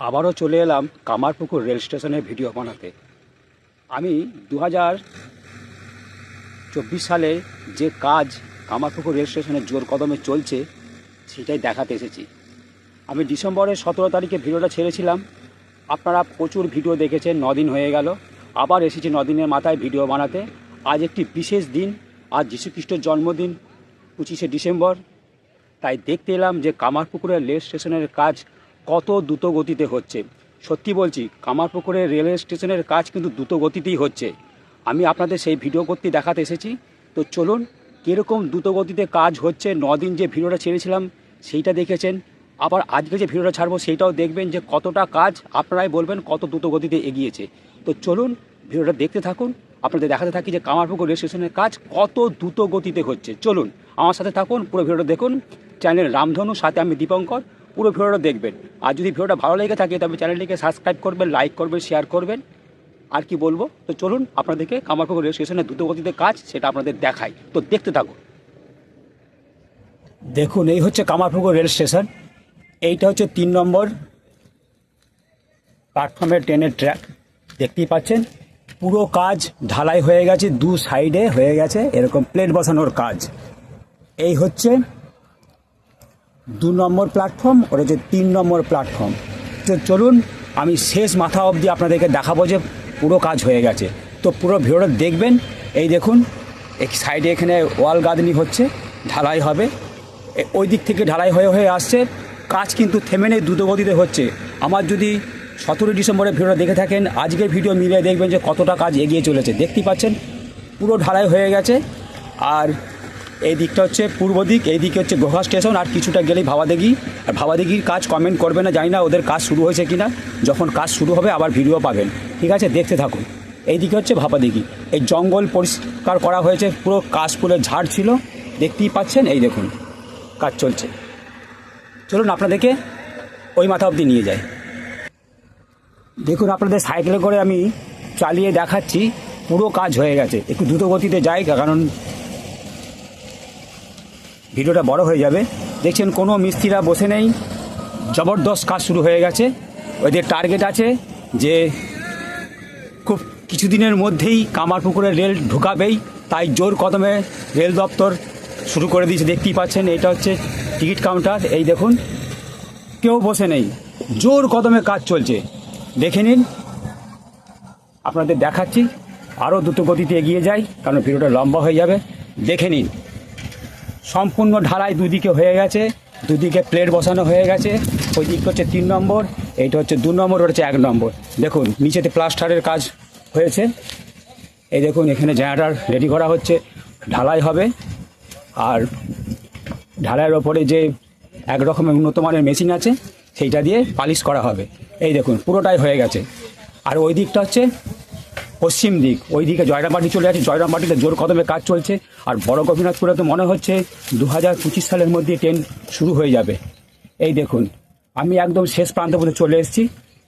আবারও চলে এলাম কামারপুকুর রেল স্টেশনের ভিডিও বানাতে। আমি দু চব্বিশ সালে যে কাজ কামারপুকুর রেল স্টেশনে জোর কদমে চলছে, সেটাই দেখাতে এসেছি। আমি ডিসেম্বরের সতেরো তারিখে ভিডিওটা ছেড়েছিলাম। আপনারা প্রচুর ভিডিও দেখেছেন দিন হয়ে গেল। আবার এসেছি দিনের মাথায় ভিডিও বানাতে। আজ একটি বিশেষ দিন, আজ যীশুখ্রিস্টের জন্মদিন, পঁচিশে ডিসেম্বর। তাই দেখতে এলাম যে কামারপুকুরের রেল স্টেশনের কাজ কত দ্রুত গতিতে হচ্ছে। সত্যি বলছি, কামারপুকুরের রেল স্টেশনের কাজ কিন্তু দ্রুত গতিতেই হচ্ছে। আমি আপনাদের সেই ভিডিও করতে দেখাতে এসেছি। তো চলুন, কীরকম দ্রুত গতিতে কাজ হচ্ছে দিন যে ভিডিওটা ছেড়েছিলাম, সেইটা দেখেছেন। আবার আজকে যে ভিডিওটা ছাড়বো, সেইটাও দেখবেন যে কতটা কাজ আপনারাই বলবেন কত দ্রুত গতিতে এগিয়েছে। তো চলুন, ভিডিওটা দেখতে থাকুন, আপনাদের দেখাতে থাকি যে কামারপুকুর রেল স্টেশনের কাজ কত দ্রুত গতিতে হচ্ছে। চলুন, আমার সাথে থাকুন, পুরো ভিডিওটা দেখুন। চ্যানেল রামধনু, সাথে আমি দীপঙ্কর। পুরো ভিডিওটা দেখবেন। আর যদি ভিডিওটা ভালো লেগে থাকে, তবে চ্যানেলটিকে সাবস্ক্রাইব করবেন, লাইক করবেন, শেয়ার করবেন। আর কি বলব? তো চলুন আপনাদেরকে কামারপুকুর রেল স্টেশনের দ্রুতগতিতে কাজ, সেটা আপনাদের দেখাই। তো দেখতে থাকুন। দেখুন, এই হচ্ছে কামারপুকুর রেল স্টেশন। এইটা হচ্ছে তিন নম্বর প্ল্যাটফর্মের ট্রেনের ট্র্যাক। দেখতেই পাচ্ছেন, পুরো কাজ ঢালাই হয়ে গেছে, দু সাইডে হয়ে গেছে, এরকম প্লেট বসানোর কাজ। এই হচ্ছে দু নম্বর প্ল্যাটফর্ম ওটা হচ্ছে তিন নম্বর প্ল্যাটফর্ম তো চলুন, আমি শেষ মাথা অবধি আপনাদেরকে দেখাবো যে পুরো কাজ হয়ে গেছে। তো পুরো ভিডিওটা দেখবেন। এই দেখুন, এক সাইডে এখানে ওয়াল গাঁদনি হচ্ছে, ঢালাই হবে। ওই দিক থেকে ঢালাই হয়ে হয়ে আসছে। কাজ কিন্তু থেমে নেই, দ্রুতগতিতে হচ্ছে। আমার যদি সতেরোই ডিসেম্বরের ভিডিও দেখে থাকেন, আজকের ভিডিও মিলিয়ে দেখবেন যে কতটা কাজ এগিয়ে চলেছে। দেখতে পাচ্ছেন, পুরো ঢালাই হয়ে গেছে। আর এই দিকটা হচ্ছে পূর্ব দিক, এই দিকে হচ্ছে গোহা স্টেশন, আর কিছুটা গেলেই ভাবাদিঘি আর ভাবাদিঘির কাজ কমেন্ট করবে না, জানি না ওদের কাজ শুরু হয়েছে কি না যখন কাজ শুরু হবে, আবার ভিডিও পাবেন। ঠিক আছে? দেখতে থাকুন। এই দিকে হচ্ছে ভাপাদিঘি এই জঙ্গল পরিষ্কার করা হয়েছে, পুরো কাশ ফুলের ঝাড় ছিল। দেখতেই পাচ্ছেন? এই দেখুন, কাজ চলছে। চলুন আপনাদেরকে ওই মাথা অবধি নিয়ে যাই। দেখুন, আপনাদের সাইকেলে করে আমি চালিয়ে দেখাচ্ছি। পুরো কাজ হয়ে গেছে। একটু দ্রুত গতিতে যাই, কারণ ভিডিওটা বড় হয়ে যাবে। দেখছেন কোনো মিস্ত্রিরা বসে নেই। জবরদস্ত কাজ শুরু হয়ে গেছে। ওদের টার্গেট আছে যে খুব কিছুদিনের মধ্যেই কামারপুকুরে রেল ঢুকাবেই। তাই জোর কদমে রেল দপ্তর শুরু করে দিয়েছে। দেখতেই পাচ্ছেন, এটা হচ্ছে টিকিট কাউন্টার এই দেখুন, কেউ বসে নেই। জোর কদমে কাজ চলছে। দেখে নিন। আপনাদের দেখাচ্ছি। আরও দ্রুত গতিতে এগিয়ে যাই, কারণ ভিডিওটা লম্বা হয়ে যাবে। দেখে নিন। সম্পূর্ণ ঢালাই দুদিকে হয়ে গেছে। দুদিকে প্লেট বসানো হয়ে গেছে। ওই দিকটা হচ্ছে তিন নম্বর, এইটা হচ্ছে দু নম্বর হচ্ছে এক নম্বর। দেখুন, নিচেতে প্লাস্টারের কাজ হয়েছে। এই দেখুন, এখানে জেনারেটার রেডি করা হচ্ছে। ঢালাই হবে। আর ঢালাইয়ের ওপরে যে এক রকমের উন্নত মানের মেশিন আছে, সেইটা দিয়ে পালিশ করা হবে। এই দেখুন, পুরোটাই হয়ে গেছে। আর ওই দিকটা হচ্ছে পশ্চিম দিক। ওই দিকে জয়রামবাটি চলে যাচ্ছে জয়রামবাটিতে জোর কদমে কাজ চলছে। আর বড় গোপীনাথপুরে তো মনে হচ্ছে দু হাজার পঁচিশ সালের মধ্যে ট্রেন শুরু হয়ে যাবে। এই দেখুন, আমি একদম শেষ প্রান্ত পর্যন্ত চলে এসেছি।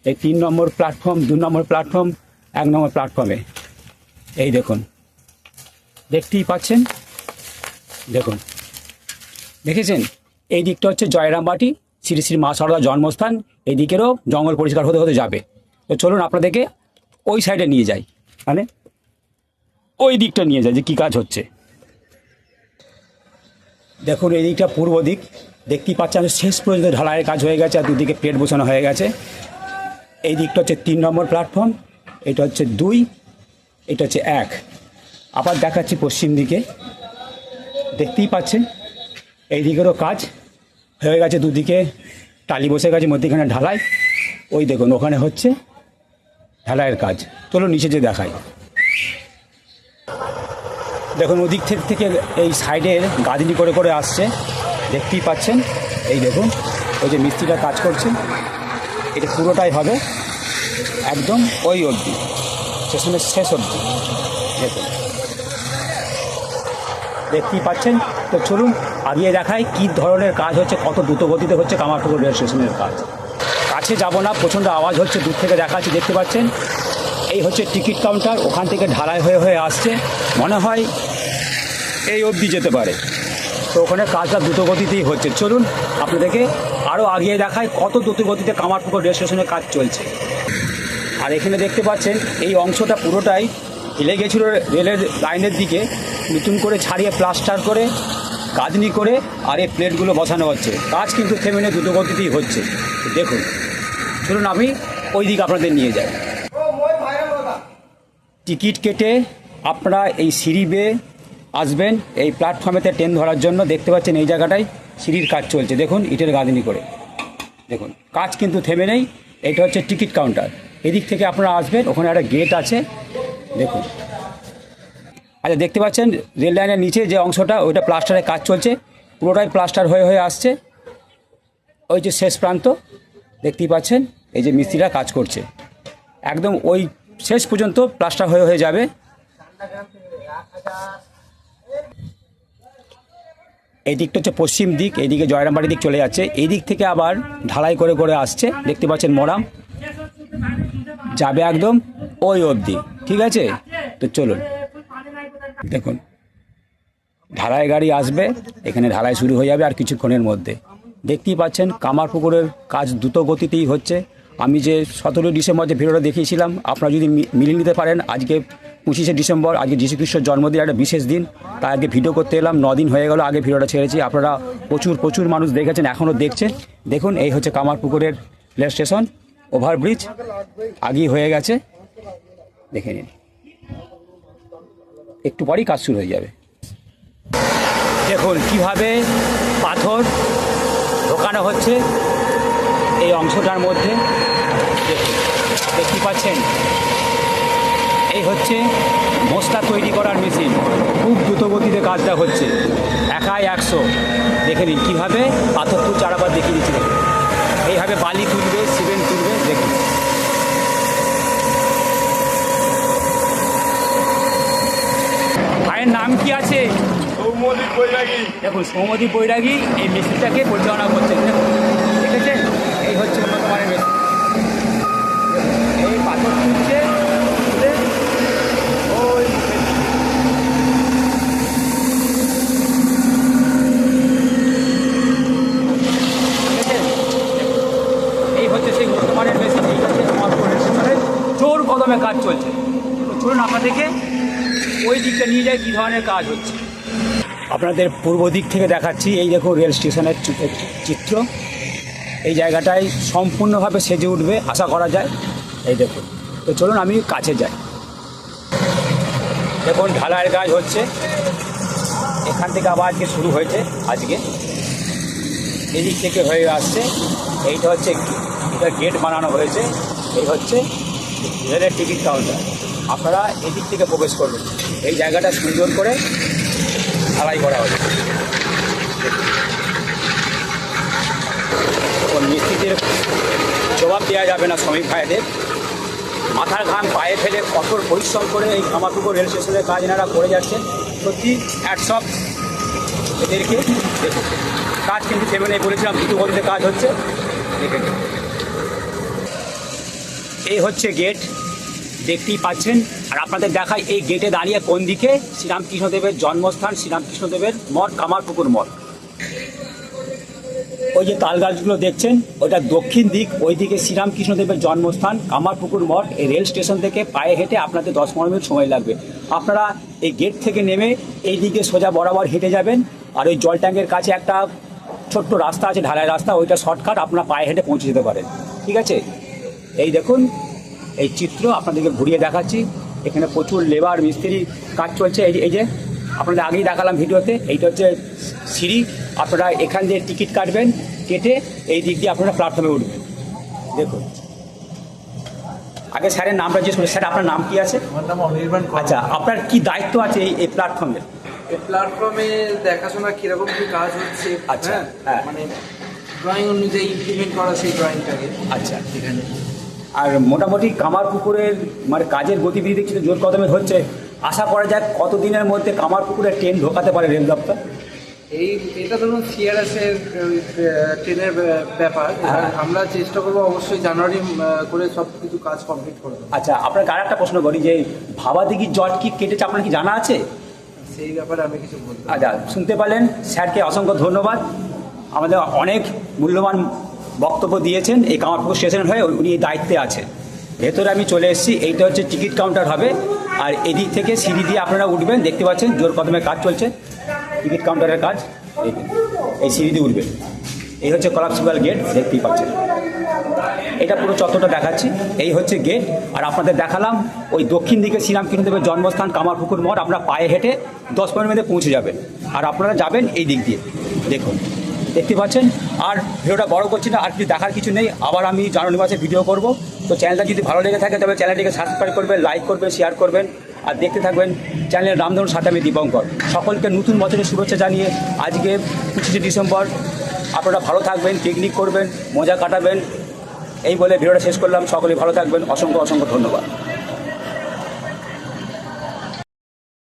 এই তিন নম্বর প্ল্যাটফর্ম, দু নম্বর প্ল্যাটফর্ম, এক নম্বর প্ল্যাটফর্মে। এই দেখুন, দেখতেই পাচ্ছেন? দেখুন, দেখেছেন? এই দিকটা হচ্ছে জয়রামবাটি। শ্রী শ্রী মা সারদা জন্মস্থান। এই দিকেরও জঙ্গল পরিষ্কার হতে হতে যাবে। তো চলুন আপনাদেরকে ওই সাইডে নিয়ে যাই। মানে ওই দিকটা নিয়ে যায় যে কী কাজ হচ্ছে। দেখুন, এই দিকটা পূর্ব দিক। দেখতেই পাচ্ছেন শেষ পর্যন্ত ঢালাইয়ের কাজ হয়ে গেছে, আর দুদিকে প্লেট বসানো হয়ে গেছে। এই দিকটা হচ্ছে তিন নম্বর প্ল্যাটফর্ম এটা হচ্ছে দুই, এটা হচ্ছে এক। আবার দেখাচ্ছি পশ্চিম দিকে। দেখতেই পাচ্ছেন, এই দিকেরও কাজ হয়ে গেছে দুদিকে, টালি বসে গেছে, মধ্যেখানে ঢালাই। ওই দেখুন, ওখানে হচ্ছে ঢালাইয়ের কাজ। চলো নিচে যে দেখাই। দেখুন, ওদিক থেকে থেকে এই সাইডের গাদিনি করে করে আসছে। দেখতেই পাচ্ছেন? এই দেখুন, ওই যে মিস্ত্রিটা কাজ করছে। এটা পুরোটাই হবে একদম ওই অবধি। স্টেশনের শেষ অবধি। দেখুন। দেখতেই পাচ্ছেন? তো চলুন আগিয়ে দেখাই কী ধরনের কাজ হচ্ছে, কত দ্রুত গতিতে হচ্ছে কামারপুকুর রেল স্টেশনের কাজ। কাছে যাব না, প্রচণ্ড আওয়াজ হচ্ছে, দূর থেকে দেখাচ্ছি, দেখতে পাচ্ছেন? এই হচ্ছে টিকিট কাউন্টার, ওখান থেকে ঢালাই হয়ে হয়ে আসছে। মনে হয় এই অবধি যেতে পারে। তো ওখানে কাজটা দ্রুত গতিতেই হচ্ছে। চলুন, আপনাদেরকে আরও আগিয়ে দেখায় কত দ্রুতগতিতে কামারপুকুর রেল স্টেশনের কাজ চলছে। আর এখানে দেখতে পাচ্ছেন, এই অংশটা পুরোটাই হেলে গেছিল রেলের লাইনের দিকে, নতুন করে ছাড়িয়ে প্লাস্টার করে, গাঁথনি করে, আর এই প্লেটগুলো বসানো হচ্ছে। কাজ কিন্তু থেমে নেই, দ্রুতগতিতেই হচ্ছে। দেখুন। চলুন আমি ওই দিকে আপনাদের নিয়ে যাই। টিকিট কেটে আপনারা এই সিঁড়ি বেয়ে আসবেন, এই প্ল্যাটফর্মেতে ট্রেন ধরার জন্য দেখতে পাচ্ছেন এই জায়গাটায় সিঁড়ির কাজ চলছে। দেখুন, ইটের গাঁদিনি করে। দেখুন, কাজ কিন্তু থেমে নেই। এটা হচ্ছে টিকিট কাউন্টার। এদিক থেকে আপনারা আসবেন, ওখানে একটা গেট আছে। দেখুন। আচ্ছা দেখতে পাচ্ছেন রেল লাইনের নিচে যে অংশটা, ওইটা প্লাস্টারের কাজ চলছে। পুরোটাই প্লাস্টার হয়ে হয়ে আসছে। ওই যে শেষ প্রান্ত। দেখতেই পাচ্ছেন, এই যে মিস্ত্রিরা কাজ করছে। একদম ওই শেষ পর্যন্ত প্লাস্টার হয়ে হয়ে যাবে। এই দিকটা হচ্ছে পশ্চিম দিক এইদিকে জয়রামবাড়ি দিক চলে যাচ্ছে। এই দিক থেকে আবার ঢালাই করে করে আসছে। দেখতে পাচ্ছেন মরাম। যাবে একদম ওই অবধি, ঠিক আছে? তো চলুন। দেখুন, ঢালাই গাড়ি আসবে, এখানে ঢালাই শুরু হয়ে যাবে আর কিছুক্ষণের মধ্যে। দেখতেই পাচ্ছেন কামারপুকুরের কাজ দ্রুত গতিতেই হচ্ছে। আমি যে সতেরোই ডিসেম্বর যে ভিডিওটা দেখিয়েছিলাম, আপনারা যদি মিলিয়ে নিতে পারেন, আজকে পঁচিশে ডিসেম্বর, আজকে যীশু খ্রিস্টর জন্মদিন, একটা বিশেষ দিন। তাই আগে ভিডিও করতে এলাম দিন হয়ে গেল, আগে ভিডিওটা ছেড়েছি। আপনারা প্রচুর প্রচুর মানুষ দেখেছেন, এখনও দেখছেন। দেখুন, এই হচ্ছে কামারপুকুরের রেল স্টেশন, ওভারব্রিজ, আগেই হয়ে গেছে। দেখে নিন। একটু পরেই কাজ শুরু হয়ে যাবে। দেখুন, কীভাবে পাথর ঢোকানো হচ্ছে। এই অংশটার মধ্যে দেখতে পাচ্ছেন, এই হচ্ছে মশলা তৈরি করার মেশিন। খুব দ্রুতগতিতে কাজটা হচ্ছে। একাই একশো। দেখে নিন কীভাবে পাথর তুলছে আবার দেখিয়ে দিচ্ছি এইভাবে বালি তুলবে, সিমেন্ট তুলবে দেখুন ভাইয়ের নাম কি আছে? সৌমদীপ বৈরাগী। দেখুন সৌমদী বৈরাগী এই মেশিনটাকে পরিচালনা করছেন। দেখুন দেখেছেন এই হচ্ছে উন্নত মানের মেশিন এই পাথর তুলছে জোর কদমে কাজ চলছে। চলুন আপনাদেরকে ওই দিকটা নিয়ে যায় কী ধরনের কাজ হচ্ছে। আপনাদের পূর্ব দিক থেকে দেখাচ্ছি। এই দেখুন রেল স্টেশনের চিত্র। এই জায়গাটায় সম্পূর্ণভাবে সেজে উঠবে, আশা করা যায়। এই দেখুন তো চলুন আমি কাছে যাই। দেখুন, ঢালাইয়ের কাজ হচ্ছে। এখান থেকে আবার আজকে শুরু হয়েছে, আজকে। এদিক থেকে হয়ে আসছে, এইটা হচ্ছে এটা গেট বানানো হয়েছে। এই হচ্ছে রেলের টিকিট কাউন্টার। আপনারা এদিক থেকে প্রবেশ করবেন। এই জায়গাটা সুন্দর করে ঢালাই করা হবে। ও মিস্ত্রিদের জবাব দেওয়া যাবে না শ্রমিক ভাইদের। মাথার ঘাম পায়ে ফেলে কঠোর পরিশ্রম করে এই কামারপুকুর রেল স্টেশনের কাজ এনারা করে যাচ্ছেন। সত্যি একসব এদেরকে কাজ কিন্তু থেমে নেই বলেছিলাম গতিতে কাজ হচ্ছে। এই হচ্ছে গেট দেখতেই পাচ্ছেন। আর আপনাদের দেখায় এই গেটে দাঁড়িয়ে কোন দিকে? শ্রীরামকৃষ্ণদেবের জন্মস্থান, শ্রীরামকৃষ্ণদেবের মঠ, কামারপুকুর মঠ। ওই যে তাল গাছগুলো দেখছেন, ওটা দক্ষিণ দিক ওই দিকে শ্রীরামকৃষ্ণদেবের জন্মস্থান, কামারপুকুর মঠ। এই রেল স্টেশন থেকে পায়ে হেঁটে আপনাদের দশ পনেরো মিনিট সময় লাগবে। আপনারা এই গেট থেকে নেমে এই দিকে সোজা বরাবর হেঁটে যাবেন। আর ওই জল ট্যাঙ্কের কাছে একটা ছোট্ট রাস্তা আছে, ঢালাই রাস্তা, ওইটা শর্টকাট, আপনারা পায়ে হেঁটে পৌঁছে যেতে পারেন। ঠিক আছে? এই দেখুন এই চিত্র আপনাদেরকে ঘুরিয়ে দেখাচ্ছি। এখানে প্রচুর লেবার মিস্ত্রি কাজ চলছে। এই যে এই যে আপনাদের আগেই দেখালাম ভিডিওতে এইটা হচ্ছে সিঁড়ি। আপনারা এখান দিয়ে টিকিট কাটবেন কেটে এই দিক দিয়ে আপনারা প্ল্যাটফর্মে উঠবেন। দেখুন। আগে স্যারের নামটা জিজ্ঞেস করি স্যার আপনার নাম কি আছে? আমার নাম অনির্বাণ আচ্ছা আপনার কি দায়িত্ব আছে এই এই প্ল্যাটফর্মে এই প্ল্যাটফর্মে দেখাশোনা কীরকম কি কাজ হচ্ছে? আচ্ছা, হ্যাঁ। মানে ড্রয়িং অনুযায়ী ইমপ্লিমেন্ট করা সেই ড্রয়িংটাকে আচ্ছা। এখানে। আর মোটামুটি কামারপুকুরের মানে কাজের গতিবিধি দেখছি তো জোর কদমে হচ্ছে আশা করা যায় কতদিনের মধ্যে কামারপুকুরের ট্রেন ঢোকাতে পারে রেল দপ্তর? এই এটা ধরুন সিআরএস এর ওই, ট্রেনের ব্যাপার। এবার আমরা চেষ্টা করব অবশ্যই জানুয়ারি করে সব কিছু কাজ কমপ্লিট করব আচ্ছা আপনাকে আর একটা প্রশ্ন করি যে ভাবা ভাবাদিঘির জট কি কেটেছে আপনার কি জানা আছে? সেই ব্যাপারে আমি কিছু বলব আচ্ছা শুনতে পারলেন। স্যারকে অসংখ্য ধন্যবাদ। আমাদের অনেক মূল্যবান বক্তব্য দিয়েছেন, এই কামারপুকুর স্টেশন হয়ে উনি দায়িত্বে আছেন। ভেতরে আমি চলে এসেছি, এইটা হচ্ছে টিকিট কাউন্টার হবে, আর এদিক থেকে সিঁড়ি দিয়ে আপনারা উঠবেন, দেখতে পাচ্ছেন জোর কদমে কাজ চলছে, টিকিট কাউন্টারের কাজ, এই সিঁড়ি দিয়ে উঠবেন। এই হচ্ছে কলাপসিবল গেট, দেখতেই পাচ্ছেন। এটা পুরো চত্বরটা দেখাচ্ছি, এই হচ্ছে গেট, আর আপনাদের দেখালাম, ওই দক্ষিণ দিকে শ্রীরামকৃষ্ণদেবের জন্মস্থান, কামারপুকুর মোড়, আপনারা পায়ে হেঁটে দশ পনেরো মিনিটে পৌঁছে যাবেন। আর আপনারা যাবেন এই দিক দিয়ে, দেখুন। দেখতে পাচ্ছেন। আর ভিডিওটা বড় করছি না, আর কিছু দেখার কিছু নেই। আবার আমি জানুয়ারি মাসে ভিডিও করব। তো চ্যানেলটা যদি ভালো লেগে থাকে, তবে চ্যানেলটিকে সাবস্ক্রাইব করবেন লাইক করবেন শেয়ার করবেন, আর দেখতে থাকবেন চ্যানেলের রামধনুর সাথে আমি দীপঙ্কর। সকলকে নতুন বছরের শুভেচ্ছা জানিয়ে আজকে পঁচিশে ডিসেম্বর। আপনারা ভালো থাকবেন পিকনিক করবেন, মজা কাটাবেন। এই বলে ভিডিওটা শেষ করলাম। সকলে ভালো থাকবেন। অসংখ্য অসংখ্য ধন্যবাদ।